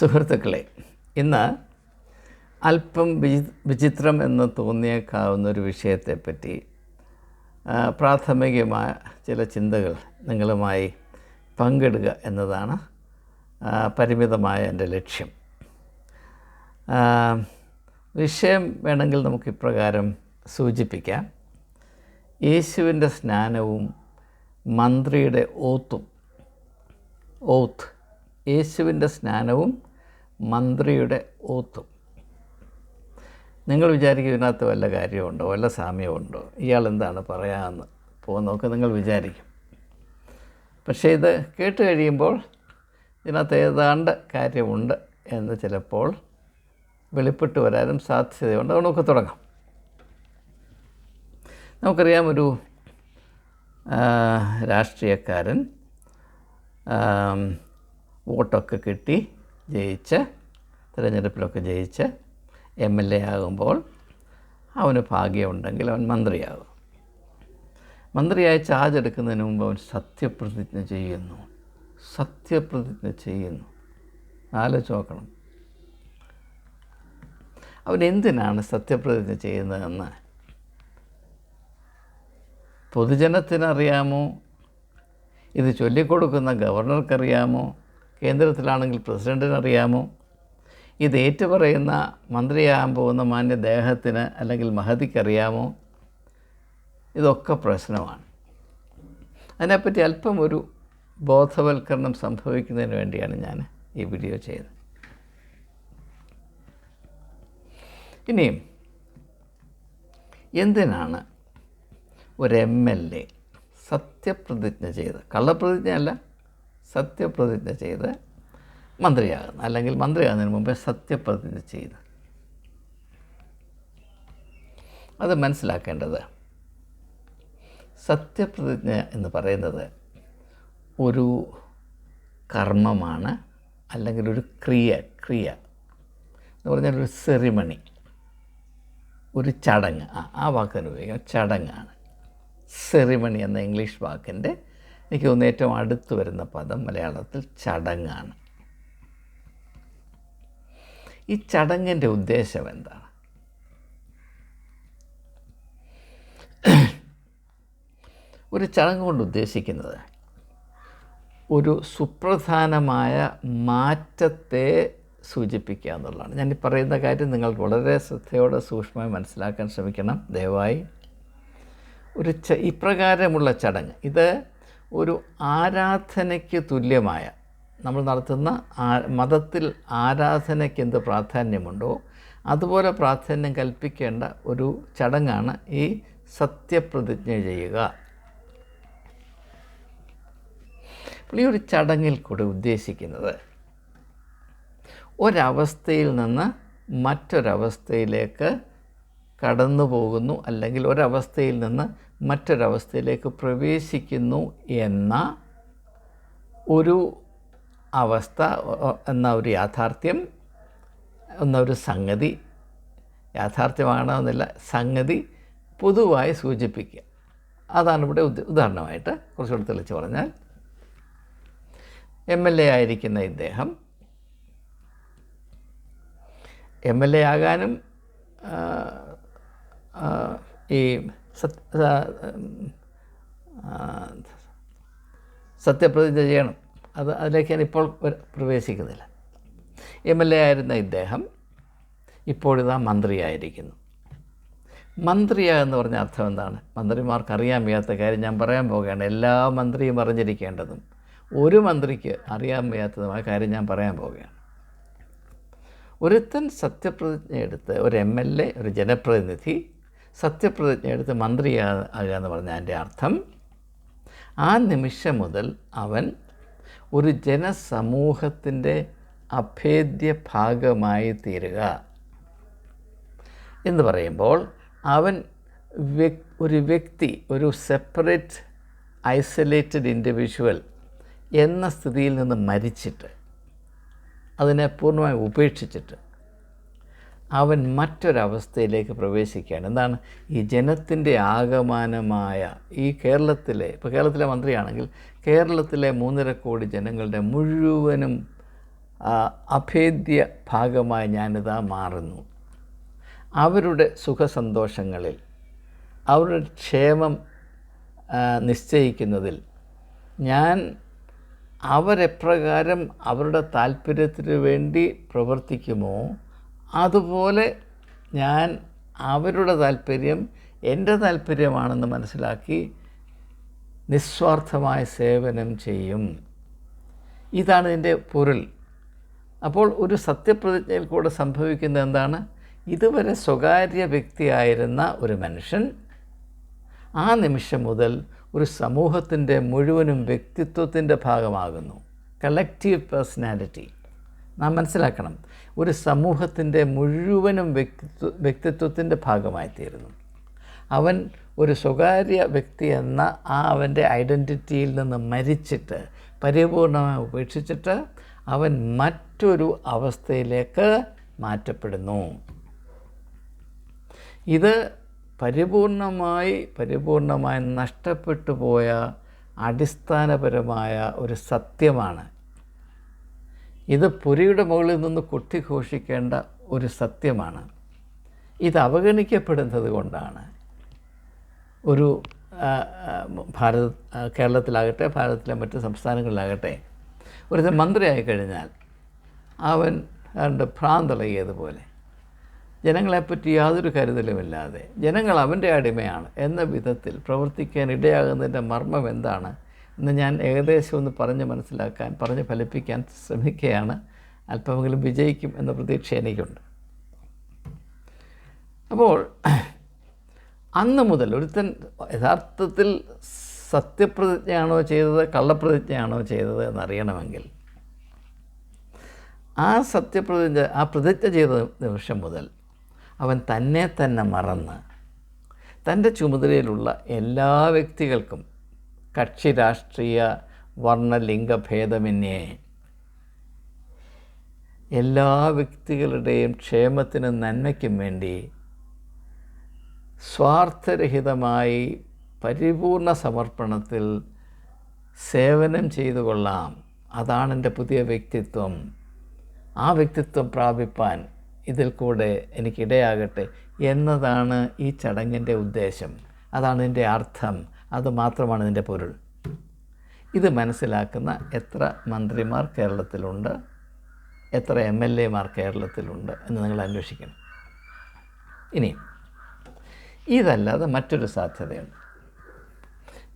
സുഹൃത്തുക്കളെ ഇന്ന് അല്പം വിചി വിചിത്രം എന്ന് തോന്നിയേക്കാവുന്ന ഒരു വിഷയത്തെപ്പറ്റി പ്രാഥമികമായ ചില ചിന്തകൾ നിങ്ങളുമായി പങ്കിടുക എന്നതാണ് പരിമിതമായ എന്റെ ലക്ഷ്യം. വിഷയം വേണമെങ്കിൽ നമുക്ക് ഇപ്രകാരം സൂചിപ്പിക്കാം. യേശുവിന്റെ സ്നാനവും മന്ത്രിയുടെ ഓത്തും ഓത്ത് യേശുവിന്റെ സ്നാനവും മന്ത്രിയുടെ ഓത്തും. നിങ്ങൾ വിചാരിക്കും ഇതിനകത്ത് വല്ല കാര്യമുണ്ടോ വല്ല സാമ്യമുണ്ടോ ഇയാൾ എന്താണ് പറയാമെന്ന് പോകുന്നതൊക്കെ നിങ്ങൾ വിചാരിക്കും. പക്ഷേ ഇത് കേട്ട് കഴിയുമ്പോൾ ഇതിനകത്ത് ഏതാണ്ട് കാര്യമുണ്ട് എന്ന് ചിലപ്പോൾ വെളിപ്പെട്ട് വരാനും സാധ്യതയുണ്ട്. നമുക്ക് തുടങ്ങാം. നമുക്കറിയാം ഒരു രാഷ്ട്രീയക്കാരൻ വോട്ടൊക്കെ കിട്ടി. ജയിച്ച് തിരഞ്ഞെടുപ്പിലൊക്കെ ജയിച്ച് എം എൽ എ ആകുമ്പോൾ അവന് ഭാഗ്യമുണ്ടെങ്കിൽ അവൻ മന്ത്രിയാകും. മന്ത്രിയായി ചാർജ് എടുക്കുന്നതിന് മുമ്പ് അവൻ സത്യപ്രതിജ്ഞ ചെയ്യുന്നു. സത്യപ്രതിജ്ഞ ചെയ്യുന്നു. ആലോചിച്ച് നോക്കണം. അവൻ എന്തിനാണ് സത്യപ്രതിജ്ഞ ചെയ്യുന്നതെന്ന്? പൊതുജനത്തിനറിയാമോ? ഇത് ചൊല്ലിക്കൊടുക്കുന്ന ഗവർണർക്കറിയാമോ? കേന്ദ്രത്തിലാണെങ്കിൽ പ്രസിഡന്റിനറിയാമോ ഇത് ഏറ്റുപറയുന്ന മന്ത്രിയാകാൻ പോകുന്ന മാന്യ ദേഹത്തിന് അല്ലെങ്കിൽ മഹതിക്കറിയാമോ? ഇതൊക്കെ പ്രശ്നമാണ്. അതിനെപ്പറ്റി അല്പം ഒരു ബോധവൽക്കരണം സംഭവിക്കുന്നതിന് വേണ്ടിയാണ് ഞാൻ ഈ വീഡിയോ ചെയ്തത്. ഇനിയും എന്തിനാണ് ഒരു എം എൽ എ സത്യപ്രതിജ്ഞ ചെയ്ത് കള്ളപ്രതിജ്ഞയല്ല സത്യപ്രതിജ്ഞ ചെയ്ത് മന്ത്രിയാകുന്നത് അല്ലെങ്കിൽ മന്ത്രിയാകുന്നതിന് മുമ്പേ സത്യപ്രതിജ്ഞ ചെയ്ത്. അത് മനസ്സിലാക്കേണ്ടത് സത്യപ്രതിജ്ഞ എന്ന് പറയുന്നത് ഒരു കർമ്മമാണ് അല്ലെങ്കിൽ ഒരു ക്രിയ ക്രിയ എന്ന് പറഞ്ഞാൽ ഒരു സെറിമണി ഒരു ചടങ്ങ്. ആ ആ വാക്കിന് ഉപയോഗിക്കാം ചടങ്ങാണ്. സെറിമണി എന്ന ഇംഗ്ലീഷ് വാക്കിന്റെ എനിക്ക് തോന്നുന്നു ഏറ്റവും അടുത്ത് വരുന്ന പദം മലയാളത്തിൽ ചടങ്ങാണ്. ഈ ചടങ്ങിന്റെ ഉദ്ദേശം എന്താണ്? ഒരു ചടങ്ങ് കൊണ്ട് ഉദ്ദേശിക്കുന്നത് ഒരു സുപ്രധാനമായ മാറ്റത്തെ സൂചിപ്പിക്കുക എന്നുള്ളതാണ്. ഞാൻ ഈ പറയുന്ന കാര്യം നിങ്ങൾ വളരെ ശ്രദ്ധയോടെ സൂക്ഷ്മമായി മനസ്സിലാക്കാൻ ശ്രമിക്കണം. ദയവായി. ഒരു ഇപ്രകാരമുള്ള ചടങ്ങ്. ഇത് ഒരു ആരാധനയ്ക്ക് തുല്യമായ നമ്മൾ നടത്തുന്ന മതത്തിൽ ആരാധനയ്ക്ക് എന്ത് പ്രാധാന്യമുണ്ടോ അതുപോലെ പ്രാധാന്യം കൽപ്പിക്കേണ്ട ഒരു ചടങ്ങാണ് ഈ സത്യപ്രതിജ്ഞ ചെയ്യുക. അപ്പോൾ ഈ ഒരു ചടങ്ങിൽ കൂടെ ഉദ്ദേശിക്കുന്നത് ഒരവസ്ഥയിൽ നിന്ന് മറ്റൊരവസ്ഥയിലേക്ക് കടന്നു പോകുന്നു അല്ലെങ്കിൽ ഒരവസ്ഥയിൽ നിന്ന് മറ്റൊരവസ്ഥയിലേക്ക് പ്രവേശിക്കുന്നു എന്ന ഒരു അവസ്ഥ എന്ന ഒരു യാഥാർത്ഥ്യം എന്ന ഒരു സംഗതി യാഥാർത്ഥ്യമാകണമെന്നില്ല സംഗതി പൊതുവായി സൂചിപ്പിക്കുക. അതാണ് ഇവിടെ ഉദ- ഉദാഹരണമായിട്ട് കുറച്ചുകൂടി തെളിച്ച് പറഞ്ഞാൽ എം എൽ എ ആയിരിക്കുന്ന ഇദ്ദേഹം എം എൽ എ ആകാനും ഈ സത്യപ്രതിജ്ഞ ചെയ്യണം. അത് അതിലേക്ക് ഞാൻ ഇപ്പോൾ പ്രവേശിക്കുന്നില്ല. എം എൽ എ ആയിരുന്ന ഇദ്ദേഹം ഇപ്പോഴിതാ മന്ത്രിയായിരിക്കുന്നു. മന്ത്രിയാകുന്ന പറഞ്ഞ അർത്ഥം എന്താണ്? മന്ത്രിമാർക്ക് അറിയാൻ വയ്യാത്ത കാര്യം ഞാൻ പറയാൻ പോകുകയാണ് എല്ലാ മന്ത്രിയും അറിഞ്ഞിരിക്കേണ്ടതും ഒരു മന്ത്രിക്ക് അറിയാൻ വയ്യാത്തതുമായ കാര്യം ഞാൻ പറയാൻ പോവുകയാണ്. ഒരുത്തൻ സത്യപ്രതിജ്ഞ എടുത്ത് ഒരു എം എൽ എ ഒരു ജനപ്രതിനിധി സത്യപ്രതിജ്ഞ എടുത്ത് മന്ത്രിയാകുക എന്ന് പറഞ്ഞ അതിന്റെ അർത്ഥം ആ നിമിഷം മുതൽ അവൻ ഒരു ജനസമൂഹത്തിന്റെ അഭേദ്യ ഭാഗമായി തീരുക എന്ന് പറയുമ്പോൾ അവൻ ഒരു വ്യക്തി ഒരു സെപ്പറേറ്റ് ഐസൊലേറ്റഡ് ഇൻഡിവിജ്വൽ എന്ന സ്ഥിതിയിൽ നിന്ന് മരിച്ചിട്ട് അതിനെ പൂർണമായി ഉപേക്ഷിച്ചിട്ട് അവൻ മറ്റൊരവസ്ഥയിലേക്ക് പ്രവേശിക്കുകയാണ്. എന്താണ്? ഈ ജനത്തിന്റെ ആകമാനമായ ഈ കേരളത്തിലെ ഇപ്പോൾ കേരളത്തിലെ മന്ത്രിയാണെങ്കിൽ കേരളത്തിലെ മൂന്നര കോടി ജനങ്ങളുടെ മുഴുവനും അഭേദ്യ ഭാഗമായി ഞാനിതാ മാറുന്നു. അവരുടെ സുഖസന്തോഷങ്ങളിൽ അവരുടെ ക്ഷേമം നിശ്ചയിക്കുന്നതിൽ ഞാൻ അവരെപ്രകാരം അവരുടെ താല്പര്യത്തിന് വേണ്ടി പ്രവർത്തിക്കുമോ? അതുപോലെ ഞാൻ അവരുടെ താല്പര്യം എന്റെ താല്പര്യമാണെന്ന് മനസ്സിലാക്കി നിസ്വാർത്ഥമായ സേവനം ചെയ്യും. ഇതാണ് ഇതിന്റെ പൊരുൾ. അപ്പോൾ ഒരു സത്യപ്രതിജ്ഞയിൽ കൂടെ സംഭവിക്കുന്നത് എന്താണ്? ഇതുവരെ സ്വകാര്യ വ്യക്തിയായിരുന്ന ഒരു മനുഷ്യൻ ആ നിമിഷം മുതൽ ഒരു സമൂഹത്തിന്റെ മുഴുവനും വ്യക്തിത്വത്തിന്റെ ഭാഗമാകുന്നു. കളക്റ്റീവ് പേഴ്സണാലിറ്റി നാം മനസ്സിലാക്കണം. ഒരു സമൂഹത്തിന്റെ മുഴുവനും വ്യക്തിത്വ വ്യക്തിത്വത്തിന്റെ ഭാഗമായിത്തീരുന്നു. അവൻ ഒരു സ്വകാര്യ വ്യക്തി എന്ന ആ അവന്റെ ഐഡന്റിറ്റിയിൽ നിന്ന് മരിച്ചിട്ട് പരിപൂർണമായി ഉപേക്ഷിച്ചിട്ട് അവൻ മറ്റൊരു അവസ്ഥയിലേക്ക് മാറ്റപ്പെടുന്നു. ഇത് പരിപൂർണമായി പരിപൂർണമായി നഷ്ടപ്പെട്ടു പോയ അടിസ്ഥാനപരമായ ഒരു സത്യമാണ്. ഇത് പുരിയുടെ മുകളിൽ നിന്ന് കൊട്ടിഘോഷിക്കേണ്ട ഒരു സത്യമാണ്. ഇത് അവഗണിക്കപ്പെടുന്നത് കൊണ്ടാണ്. ഒരു ഭാരത കേരളത്തിലാകട്ടെ ഭാരതത്തിലെ മറ്റ് സംസ്ഥാനങ്ങളിലാകട്ടെ ഒരു മന്ത്രിയായി കഴിഞ്ഞാൽ അവൻ അവന്റെ ഭ്രാന്തളകിയതുപോലെ ജനങ്ങളെപ്പറ്റി യാതൊരു കരുതലുമില്ലാതെ ജനങ്ങൾ അവന്റെ അടിമയാണ് എന്ന വിധത്തിൽ പ്രവർത്തിക്കാൻ ഇടയാകുന്നതിന്റെ മർമ്മം എന്താണ്? എന്ന് ഞാൻ ഏകദേശം ഒന്ന് പറഞ്ഞ് മനസ്സിലാക്കാൻ പറഞ്ഞ് ഫലിപ്പിക്കാൻ ശ്രമിക്കുകയാണ്. അല്പമെങ്കിലും വിജയിക്കും എന്ന പ്രതീക്ഷ എനിക്കുണ്ട്. അപ്പോൾ അന്ന് മുതൽ ഒരുത്തൻ യഥാർത്ഥത്തിൽ സത്യപ്രതിജ്ഞയാണോ ചെയ്തത് കള്ളപ്രതിജ്ഞയാണോ ചെയ്തത് എന്നറിയണമെങ്കിൽ ആ സത്യപ്രതിജ്ഞ ആ പ്രതിജ്ഞ ചെയ്ത നിമിഷം മുതൽ അവൻ തന്നെ തന്നെ മറന്ന് തന്റെ ചുമതലയിലുള്ള എല്ലാ വ്യക്തികൾക്കും കക്ഷി രാഷ്ട്രീയ വർണലിംഗഭേദമന്യേ. എല്ലാ വ്യക്തികളുടെയും ക്ഷേമത്തിനും നന്മയ്ക്കും വേണ്ടി സ്വാർത്ഥരഹിതമായി പരിപൂർണ സമർപ്പണത്തിൽ സേവനം ചെയ്തു കൊള്ളാം. അതാണ് എന്റെ പുതിയ വ്യക്തിത്വം. ആ വ്യക്തിത്വം പ്രാപിപ്പാൻ ഇതിൽ കൂടെ എനിക്കിടയാകട്ടെ എന്നതാണ് ഈ ചടങ്ങിന്റെ ഉദ്ദേശം. അതാണ് എന്റെ അർത്ഥം. അത് മാത്രമാണ് ഇതിന്റെ പൊരുൾ. ഇത് മനസ്സിലാക്കുന്ന എത്ര മന്ത്രിമാർ കേരളത്തിലുണ്ട് എത്ര എം എൽ എമാർ കേരളത്തിലുണ്ട് എന്ന് നിങ്ങൾ അന്വേഷിക്കണം. ഇനി ഇതല്ലാതെ മറ്റൊരു സാധ്യതയുണ്ട്.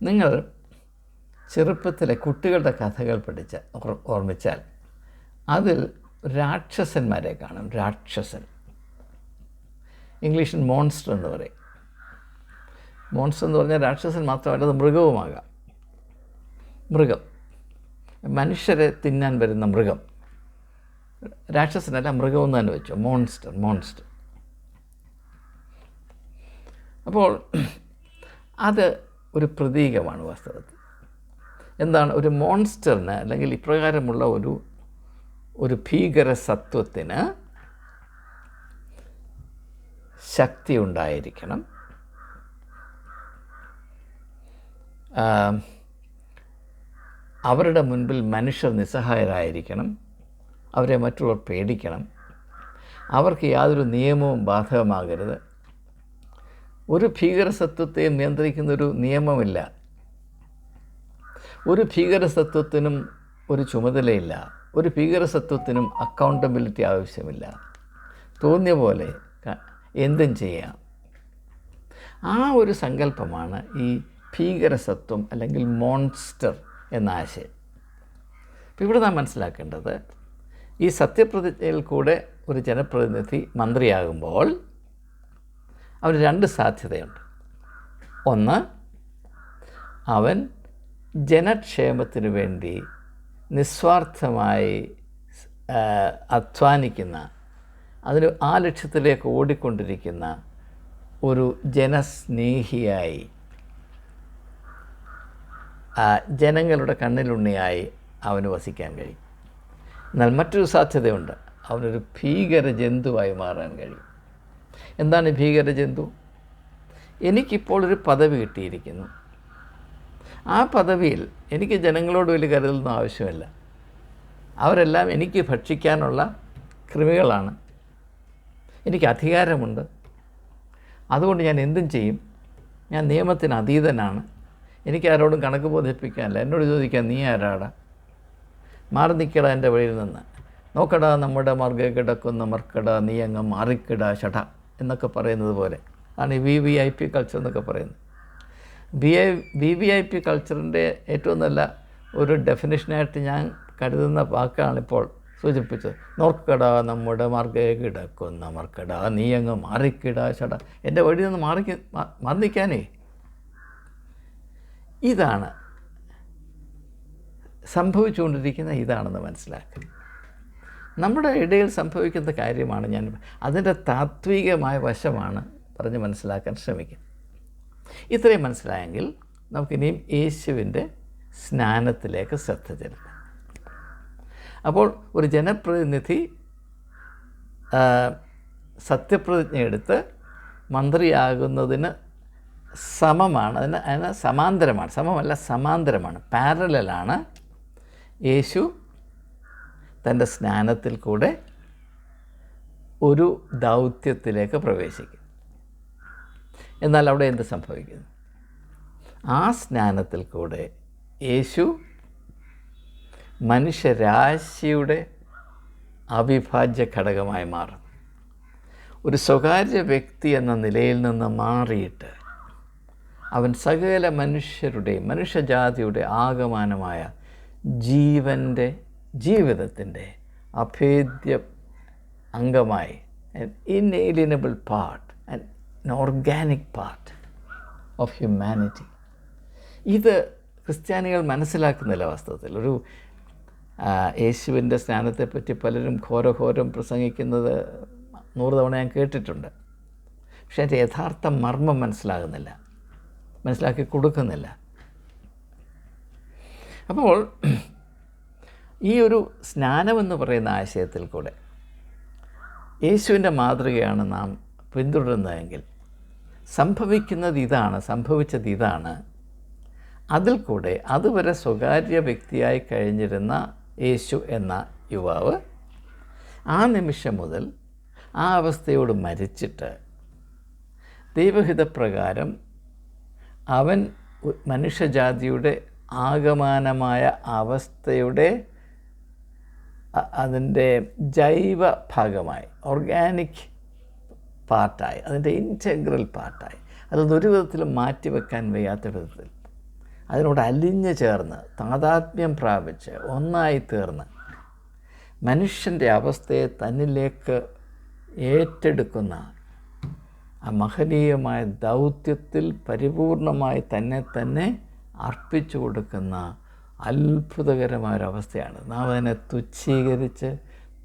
നിങ്ങൾ ചെറുപ്പത്തിലെ കുട്ടികളുടെ കഥകൾ പഠിച്ച ഓർമ്മിച്ചാൽ അതിൽ രാക്ഷസന്മാരെ കാണും രാക്ഷസൻ. ഇംഗ്ലീഷിൽ മോൺസ്റ്റർ എന്ന് പറയും. മോൺസ്റ്റർ എന്ന് പറഞ്ഞാൽ രാക്ഷസൻ മാത്രമല്ല അത് മൃഗവുമാകാം. മൃഗം. മനുഷ്യരെ തിന്നാൻ വരുന്ന മൃഗം. രാക്ഷസനല്ല മൃഗം എന്ന് തന്നെ വെച്ചു. Monster monster. അപ്പോൾ അത് ഒരു പ്രതീകമാണ് വാസ്തവത്തിൽ. എന്താണ്? ഒരു മോൺസ്റ്ററിന് അല്ലെങ്കിൽ ഇപ്രകാരമുള്ള ഒരു ഒരു ഭീകര സത്വത്തിന് ശക്തി ഉണ്ടായിരിക്കണം ആ, അവരുടെ മുൻപിൽ മനുഷ്യർ നിസ്സഹായരായിരിക്കണം അവരെ മറ്റുള്ളവർ പേടിക്കണം. അവർക്ക് യാതൊരു നിയമവും ബാധകമാകരുത്. ഒരു ഭീകരസത്വത്തെയും നിയന്ത്രിക്കുന്നൊരു നിയമമില്ല. ഒരു ഭീകരസത്വത്തിനും ഒരു ചുമതലയില്ല. ഒരു ഭീകരസത്വത്തിനും അക്കൗണ്ടബിലിറ്റി ആവശ്യമില്ല. തോന്നിയ പോലെ എന്തും ചെയ്യാം. ആ ഒരു സങ്കല്പമാണ് ഈ ഭീകരസത്വം അല്ലെങ്കിൽ മോൺസ്റ്റർ എന്ന ആശയം. അപ്പോൾ ഇവിടെ നാം മനസ്സിലാക്കേണ്ടത് ഈ സത്യപ്രതിജ്ഞയിൽ കൂടെ ഒരു ജനപ്രതിനിധി മന്ത്രിയാകുമ്പോൾ അവന് രണ്ട് സാധ്യതയുണ്ട്. ഒന്ന് അവൻ ജനക്ഷേമത്തിനു വേണ്ടി നിസ്വാർത്ഥമായി അധ്വാനിക്കുന്ന അതിന് ആ ലക്ഷ്യത്തിലേക്ക് ഓടിക്കൊണ്ടിരിക്കുന്ന ഒരു ജനസ്നേഹിയായി ജനങ്ങളുടെ കണ്ണിലുണ്ണിയായി അവന് വസിക്കാൻ കഴിയും. എന്നാൽ മറ്റൊരു സാധ്യതയുണ്ട്. അവനൊരു ഭീകര ജന്തുവായി മാറാൻ കഴിയും. എന്താണ് ഭീകര ജന്തു? എനിക്കിപ്പോൾ ഒരു പദവി കിട്ടിയിരിക്കുന്നു. ആ പദവിയിൽ എനിക്ക് ജനങ്ങളോട് വലിയ കരുതലൊന്നും ആവശ്യമില്ല. അവരെല്ലാം എനിക്ക് ഭക്ഷിക്കാനുള്ള കൃമികളാണ്. എനിക്ക് അധികാരമുണ്ട്. അതുകൊണ്ട് ഞാൻ എന്തും ചെയ്യും. ഞാൻ നിയമത്തിന് അതീതനാണ്. എനിക്ക് ആരോടും കണക്ക് ബോധിപ്പിക്കാനില്ല. എന്നോട് ചോദിക്കാൻ നീ ആരാടാ? മാറി നിൽക്കട എന്റെ വഴിയിൽ നിന്ന്. നോക്കടാ നമ്മുടെ മാർഗ കിടക്കുന്ന മർക്കട നീ അങ്ങ് മാറിക്കിട ഷട എന്നൊക്കെ പറയുന്നത് പോലെ. ആണ് V V I P culture എന്നൊക്കെ പറയുന്നത്. B I V V I P കൾച്ചറിന്റെ ഏറ്റവും നല്ല ഒരു ഡെഫിനേഷനായിട്ട് ഞാൻ കരുതുന്ന വാക്കാണിപ്പോൾ സൂചിപ്പിച്ചത്. നോർക്കട നമ്മുടെ മാർഗേ കിടക്കുന്ന മർക്കട നീ അങ്ങ് മാറിക്കിട ഷട. എന്റെ വഴി നിന്ന് മാറി മാറി നിൽക്കാനേ. ഇതാണ്. സംഭവിച്ചുകൊണ്ടിരിക്കുന്ന ഇതാണെന്ന് മനസ്സിലാക്കുക നമ്മുടെ ഇടയിൽ സംഭവിക്കുന്ന കാര്യമാണ് ഞാൻ അതിന്റെ താത്വികമായ വശമാണ് പറഞ്ഞ് മനസ്സിലാക്കാൻ ശ്രമിക്കുന്നത്. ഇത്രയും മനസ്സിലായെങ്കിൽ നമുക്കിനിയും യേശുവിന്റെ സ്നാനത്തിലേക്ക് ശ്രദ്ധ ചെലുത്താം. അപ്പോൾ ഒരു ജനപ്രതിനിധി സത്യപ്രതിജ്ഞ എടുത്ത് മന്ത്രിയാകുന്നതിന് സമമാണ്. അതിന് അതിന് സമാന്തരമാണ്. സമമല്ല സമാന്തരമാണ്. പാരലലാണ് യേശു തന്റെ സ്നാനത്തിൽ കൂടെ ഒരു ദൗത്യത്തിലേക്ക് പ്രവേശിക്കും. എന്നാൽ അവിടെ എന്ത് സംഭവിക്കുന്നു? ആ സ്നാനത്തിൽ കൂടെ യേശു മനുഷ്യരാശിയുടെ അവിഭാജ്യ ഘടകമായി മാറും ഒരു സ്വകാര്യ വ്യക്തി എന്ന നിലയിൽ നിന്ന് മാറിയിട്ട് അവൻ സകല മനുഷ്യരുടെ മനുഷ്യജാതിയുടെ ആഗമാനമായ ജീവന്റെ ജീവിതത്തിന്റെ അഭേദ്യ അംഗമായി inalienable part and organic part of humanity ഇത് ക്രിസ്ത്യാനികൾ മനസ്സിലാക്കുന്നില്ല വാസ്തവത്തിൽ ഒരു യേശുവിന്റെ സ്നാനത്തെപ്പറ്റി പലരും ഘോരഘോരം പ്രസംഗിക്കുന്നത് നൂറ് തവണ ഞാൻ കേട്ടിട്ടുണ്ട്. പക്ഷേ അതിന്റെ യഥാർത്ഥ മർമ്മം മനസ്സിലാകുന്നില്ല. മനസ്സിലാക്കി കൊടുക്കുന്നില്ല. അപ്പോൾ ഈ ഒരു സ്നാനമെന്ന് പറയുന്ന ആശയത്തിൽ കൂടെ യേശുവിന്റെ മാതൃകയാണ് നാം പിന്തുടരുന്നതെങ്കിൽ സംഭവിക്കുന്നത് ഇതാണ് സംഭവിച്ചത് ഇതാണ്. അതിൽ കൂടെ അതുവരെ സ്വകാര്യ വ്യക്തിയായി കഴിഞ്ഞിരുന്ന യേശു എന്ന യുവാവ് ആ നിമിഷം മുതൽ ആ അവസ്ഥയോട് മരിച്ചിട്ട് ദൈവഹിതപ്രകാരം അവൻ മനുഷ്യജാതിയുടെ ആഗമാനമായ അവസ്ഥയുടെ അതിന്റെ ജൈവ ഭാഗമായി ഓർഗാനിക് പാർട്ടായി അതിന്റെ ഇന്റഗ്രൽ പാർട്ടായി അതൊന്നും ഒരു വിധത്തിലും മാറ്റിവെക്കാൻ വയ്യാത്ത വിധത്തിൽ. അതിനോട് അലിഞ്ഞു ചേർന്ന് താതാത്മ്യം പ്രാപിച്ച് ഒന്നായി തീർന്ന് മനുഷ്യന്റെ അവസ്ഥയെ തന്നിലേക്ക് ഏറ്റെടുക്കുന്ന ആ മഹനീയമായ ദൗത്യത്തിൽ പരിപൂർണമായി തന്നെ തന്നെ അർപ്പിച്ചു കൊടുക്കുന്ന അത്ഭുതകരമായ ഒരവസ്ഥയാണ് നാം അതിനെ തുച്ഛീകരിച്ച്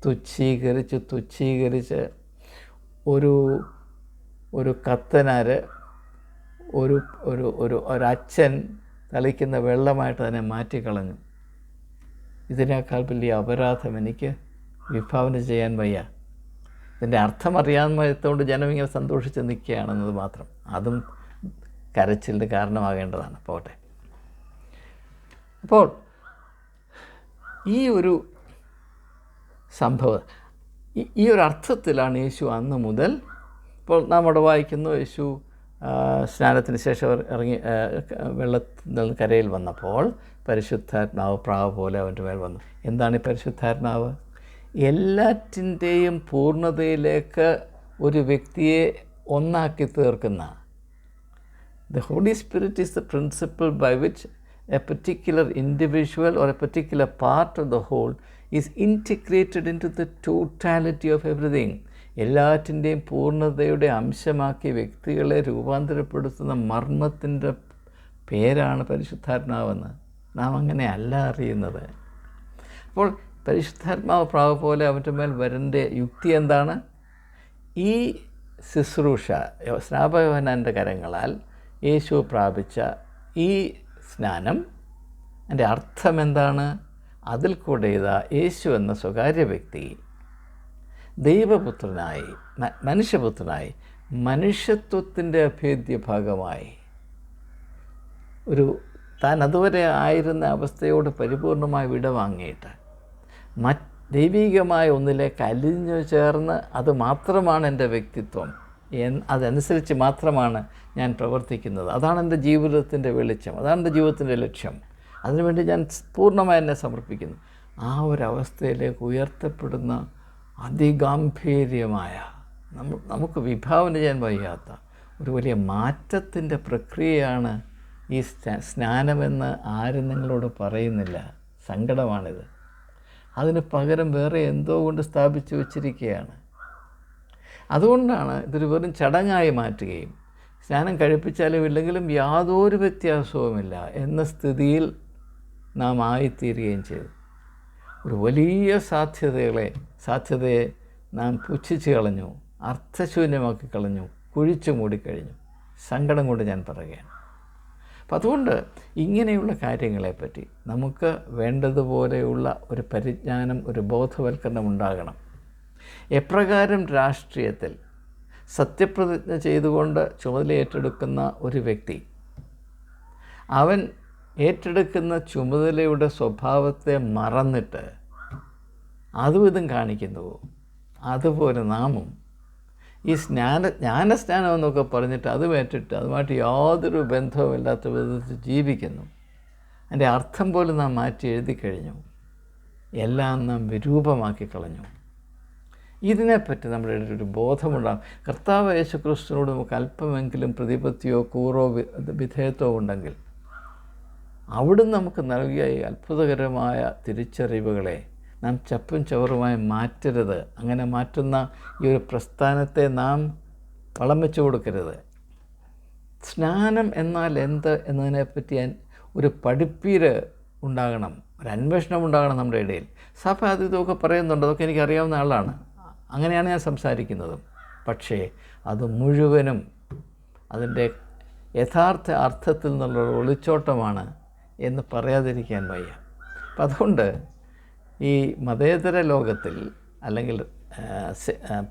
തുച്ഛീകരിച്ച് തുച്ഛീകരിച്ച് ഒരു ഒരു കത്തനാർ ഒരു ഒരു ഒരു ഒരച്ഛൻ തളിക്കുന്ന വെള്ളമായിട്ട് അതിനെ മാറ്റിക്കളഞ്ഞു. ഇതിനേക്കാൾ വലിയ അപരാധം എനിക്ക് വിഭാവന ചെയ്യാൻ വയ്യ. ഇതിന്റെ അർത്ഥം അറിയാമെന്നതുകൊണ്ട് ജനം ഇങ്ങനെ സന്തോഷിച്ച് നിൽക്കുകയാണെന്നത് മാത്രം. അതും കരച്ചിലിന് കാരണമാകേണ്ടതാണ്. പോട്ടെ. അപ്പോൾ ഈ ഒരു സംഭവം ഈ- ഒരു അർത്ഥത്തിലാണ് യേശു അന്ന് മുതൽ ഇപ്പോൾ നാം അവിടെ വായിക്കുന്നു യേശു സ്നാനത്തിന് ശേഷം ഇറങ്ങി വെള്ളത്തിൽ കരയിൽ വന്നപ്പോൾ പരിശുദ്ധാത്മാവ് പ്രാവ് പോലെ അവന്റെ മേൽ വന്നു. എന്താണ് ഈ പരിശുദ്ധാത്മാവ്? എല്ലാറ്റിന്റെയും പൂർണതയിലേക്ക് ഒരു വ്യക്തിയെ ഒന്നാക്കി തീർക്കുന്ന. The Holy Spirit is the principle by which a particular individual or a particular part of the whole is integrated into the totality of everything എല്ലാറ്റിന്റെയും പൂർണതയുടെ അംശമാക്കി വ്യക്തികളെ രൂപാന്തരപ്പെടുത്തുന്ന മർമ്മത്തിന്റെ പേരാണ് പരിശുദ്ധാത്മാവെന്ന്. നാം അങ്ങനെയല്ല അറിയുന്നത്. അപ്പോൾ പരിശുദ്ധാത്മാവ് പ്രാവ് പോലെ അവന്റെ മേൽ വരന്റെ യുക്തി എന്താണ്? ഈ ശുശ്രൂഷ സ്നാപകവനാന്റെ കരങ്ങളാൽ യേശു പ്രാപിച്ച ഈ സ്നാനം എന്റെ അർത്ഥം എന്താണ്? അതിൽ കൂടെ ഇതാ യേശു എന്ന സ്വകാര്യ വ്യക്തി ദൈവപുത്രനായി മനുഷ്യപുത്രനായി മനുഷ്യത്വത്തിന്റെ അഭേദ്യ ഭാഗമായി. ഒരു താൻ അതുവരെ ആയിരുന്ന അവസ്ഥയോട് പരിപൂർണമായി വിടവാങ്ങിയിട്ട് മറ്റ് ദൈവികമായ ഒന്നിലേക്ക് കലിഞ്ഞു ചേർന്ന് അത് മാത്രമാണ് എന്റെ വ്യക്തിത്വം. എൻ അതനുസരിച്ച് മാത്രമാണ് ഞാൻ പ്രവർത്തിക്കുന്നത്. അതാണ് എന്റെ ജീവിതത്തിന്റെ വെളിച്ചം. അതാണ് എന്റെ ജീവിതത്തിന്റെ ലക്ഷ്യം. അതിനുവേണ്ടി ഞാൻ പൂർണമായി എന്നെ സമർപ്പിക്കുന്നു. ആ ഒരു അവസ്ഥയിലേക്ക് ഉയർത്തപ്പെടുന്ന അതിഗാംഭീര്യമായ നമുക്ക് വിഭാവന ചെയ്യാൻ വയ്യാത്ത ഒരു വലിയ മാറ്റത്തിന്റെ പ്രക്രിയയാണ് ഈ സ്നാ- സ്നാനമെന്ന് ആരും നിങ്ങളോട് പറയുന്നില്ല. സങ്കടമാണിത്. അതിന് പകരം വേറെ എന്തോ കൊണ്ട് സ്ഥാപിച്ചു വച്ചിരിക്കുകയാണ്. അതുകൊണ്ടാണ് ഇതൊരു വെറും ചടങ്ങായി മാറ്റുകയും സ്നാനം കഴിപ്പിച്ചാലും ഇല്ലെങ്കിലും യാതൊരു വ്യത്യാസവുമില്ല എന്ന സ്ഥിതിയിൽ നാം ആയിത്തീരുകയും ചെയ്തു. ഒരു വലിയ സാധ്യതകളെ സാധ്യതയെ നാം പുച്ഛിച്ച് കളഞ്ഞു അർത്ഥശൂന്യമാക്കി കളഞ്ഞു കുഴിച്ചു മൂടിക്കഴിഞ്ഞു. സങ്കടം കൊണ്ട് ഞാൻ പറയുകയാണ്. അപ്പം അതുകൊണ്ട് ഇങ്ങനെയുള്ള കാര്യങ്ങളെപ്പറ്റി നമുക്ക് വേണ്ടതുപോലെയുള്ള ഒരു പരിജ്ഞാനം ഒരു ബോധവൽക്കരണം ഉണ്ടാകണം. എപ്രകാരം രാഷ്ട്രീയത്തിൽ സത്യപ്രതിജ്ഞ ചെയ്തുകൊണ്ട് ചുമതല ഏറ്റെടുക്കുന്ന ഒരു വ്യക്തി അവൻ ഏറ്റെടുക്കുന്ന ചുമതലയുടെ സ്വഭാവത്തെ മറന്നിട്ട് അതും ഇതും കാണിക്കുന്നുവോ? അതുപോലെ നാമും ഈ സ്നാന ജ്ഞാനസ്നാനം എന്നൊക്കെ പറഞ്ഞിട്ട് അത് വേറ്റിട്ട് അതുമായിട്ട് യാതൊരു ബന്ധവുമില്ലാത്ത വിധത്തിൽ ജീവിക്കുന്നു. അതിന്റെ അർത്ഥം പോലും നാം മാറ്റി എഴുതി കഴിഞ്ഞു. എല്ലാം നാം വിരൂപമാക്കി കളഞ്ഞു. ഇതിനെപ്പറ്റി നമ്മുടെ ഒരു ബോധമുണ്ടാകും. കർത്താവ് യേശുക്രിസ്തുവിനോട് നമുക്ക് അല്പമെങ്കിലും പ്രതിപത്തിയോ കൂറോ വിധേയത്വോ ഉണ്ടെങ്കിൽ അവിടുന്ന് നമുക്ക് നൽകിയ ഈ അത്ഭുതകരമായ തിരിച്ചറിവുകളെ നാം ചപ്പും ചവറുമായി മാറ്റരുത്. അങ്ങനെ മാറ്റുന്ന ഈ ഒരു പ്രസ്ഥാനത്തെ നാം വളം വെച്ചു കൊടുക്കരുത്. സ്നാനം എന്നാൽ എന്ത് എന്നതിനെപ്പറ്റി ഒരു പഠിപ്പീര് ഉണ്ടാകണം ഒരു അന്വേഷണം ഉണ്ടാകണം നമ്മുടെ ഇടയിൽ. സഭ അത് ഇതൊക്കെ പറയുന്നുണ്ട് അതൊക്കെ എനിക്കറിയാവുന്ന ആളാണ്. അങ്ങനെയാണ് ഞാൻ സംസാരിക്കുന്നതും. പക്ഷേ അത് മുഴുവനും അതിന്റെ യഥാർത്ഥ അർത്ഥത്തിൽ നിന്നുള്ള ഒളിച്ചോട്ടമാണ് എന്ന് പറയാതിരിക്കാൻ വയ്യ. അപ്പം അതുകൊണ്ട് ഈ മതേതര ലോകത്തിൽ അല്ലെങ്കിൽ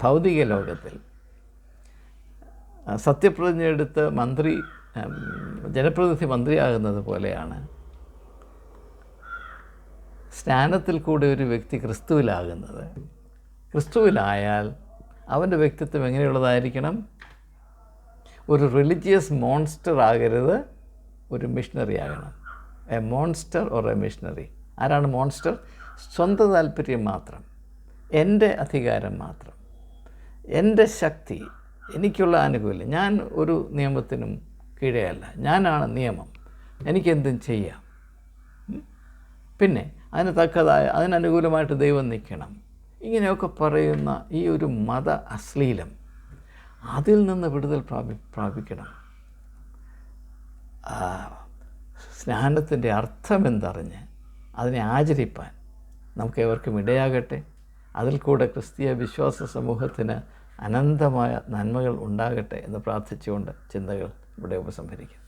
ഭൗതിക ലോകത്തിൽ സത്യപ്രതിജ്ഞ എടുത്ത് മന്ത്രി ജനപ്രതിനിധി മന്ത്രിയാകുന്നത് പോലെയാണ്. സ്നാനത്തിൽ കൂടി ഒരു വ്യക്തി ക്രിസ്തുവിലാകുന്നത്. ക്രിസ്തുവിലായാൽ അവന്റെ വ്യക്തിത്വം എങ്ങനെയുള്ളതായിരിക്കണം? ഒരു റിലിജിയസ് മോൺസ്റ്റർ ആകരുത് ഒരു മിഷണറി ആകണം. A monster or a missionary? ആരാണ് മോൺസ്റ്റർ? സ്വന്തം താല്പര്യം മാത്രം എന്റെ അധികാരം മാത്രം എന്റെ ശക്തി എനിക്കുള്ള ആനുകൂല്യം. ഞാൻ ഒരു നിയമത്തിനും കീഴെയല്ല. ഞാനാണ് നിയമം. എനിക്കെന്തും ചെയ്യാം? പിന്നെ അതിന് തക്കതായ അതിനനുകൂലമായിട്ട് ദൈവം നിൽക്കണം. ഇങ്ങനെയൊക്കെ പറയുന്ന ഈ ഒരു മത അശ്ലീലം അതിൽ നിന്ന് വിടുതൽ പ്രാപി പ്രാപിക്കണം. സ്നാനത്തിന്റെ അർത്ഥം അർത്ഥമെന്തറിഞ്ഞ് അതിനെ ആചരിപ്പാൻ നമുക്ക് ഏവർക്കും ഇടയാകട്ടെ. അതിൽ കൂടെ ക്രിസ്തീയ വിശ്വാസ സമൂഹത്തിന് അനന്തമായ നന്മകൾ ഉണ്ടാകട്ടെ എന്ന് പ്രാർത്ഥിച്ചുകൊണ്ട് ചിന്തകൾ ഇവിടെ ഉപസംഹരിക്കും